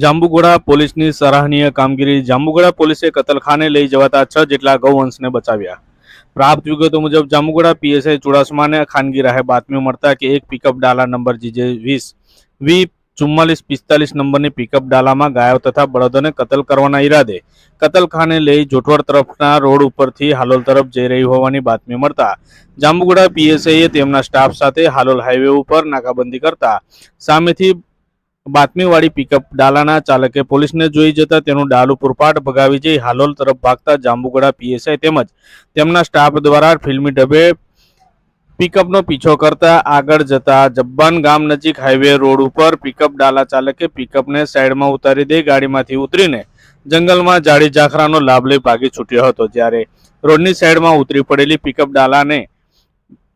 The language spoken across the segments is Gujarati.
જાંબુગોડા પોલીસની સરાહનીય કામગીરી જાંબુગોડા પોલીસે કતલખાને લઈ જવાતા છ જેટલા ગૌવંશને બચાવ્યા. પ્રાપ્ત વિગતો મુજબ જાંબુગોડા પીએસઆઈ ચુડાસમાને ખાનગી રાહે બાતમી મળતા કે એક પિકઅપ ડાલા નંબર જીજે વીસ, વી ચુમ્માલીસ પિસ્તાલીસ નંબરની પિકઅપ ડાલામાં ગાયો તથા બળદોને કતલ કરવાના ઈરાદે કતલખાને લઈ જોઠવડ તરફના રોડ ઉપરથી હાલોલ તરફ જઈ રહી હોવાની બાતમી મળતા જાંબુગોડા પીએસઆઈએ તેમના સ્ટાફ સાથે હાલોલ હાઈવે ઉપર નાકાબંધી કરતા સામેથી બાતમીવાળી પિકઅપ ડાલાના ચાલકે પોલીસને જોઈ જતા તેનું ડાલું પૂરપાટ ભગાવી જઈ હાલોલ તરફ ભાગતા જાંબુગોડા પીએસઆઈ તેમજ તેમના સ્ટાફ દ્વારા ફિલ્મી ઢબે પિકઅપનો પીછો કરતા આગળ જતા જબ્બાન ગામ નજીક હાઈવે રોડ ઉપર પિકઅપ ડાલા ચાલકે પિકઅપને સાઈડમાં ઉતારી દઈ ગાડીમાંથી ઉતરીને જંગલમાં જાડી ઝાખરાનો લાભ લઈ ભાગી છૂટ્યો હતો. જ્યારે રોડની સાઈડમાં ઉતરી પડેલી પિકઅપ ડાલાને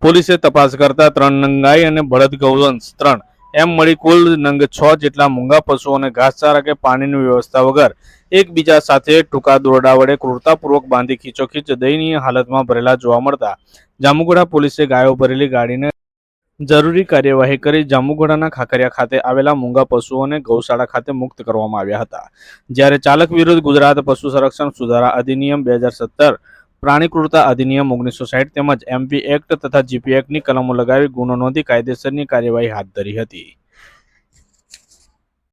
પોલીસે તપાસ કરતા ત્રણ નંગાઈ અને ભરત ગૌવંશ ત્રણ એમ મળી કુલ નંગ છ જેટલા મૂંગા પશુઓને ઘાસચારા કે પાણીની વ્યવસ્થા વગર એકબીજા સાથે ટૂંકા દોરડા વડે ક્રૂરતાપૂર્વક બાંધી ખીચોખીચ દયનીય હાલતમાં ભરેલા જોવા મળતા જામુગોડા પોલીસે ગાયો ભરેલી ગાડીને જરૂરી કાર્યવાહી કરી જાંબુગોડાના ખાકરિયા ખાતે આવેલા મૂંગા પશુઓને ગૌશાળા ખાતે મુક્ત કરવામાં આવ્યા હતા. જ્યારે ચાલક વિરુદ્ધ ગુજરાત પશુ સંરક્ષણ સુધારા અધિનિયમ બે હજાર સત્તર પ્રાણી ક્રૂરતા અધિનિયમ ઓગણીસો સાઠ તેમજ એમપી એક્ટ તથા જીપી એક્ટની કલમો લગાવી ગુનો નોંધી કાયદેસરની કાર્યવાહી હાથ ધરી હતી.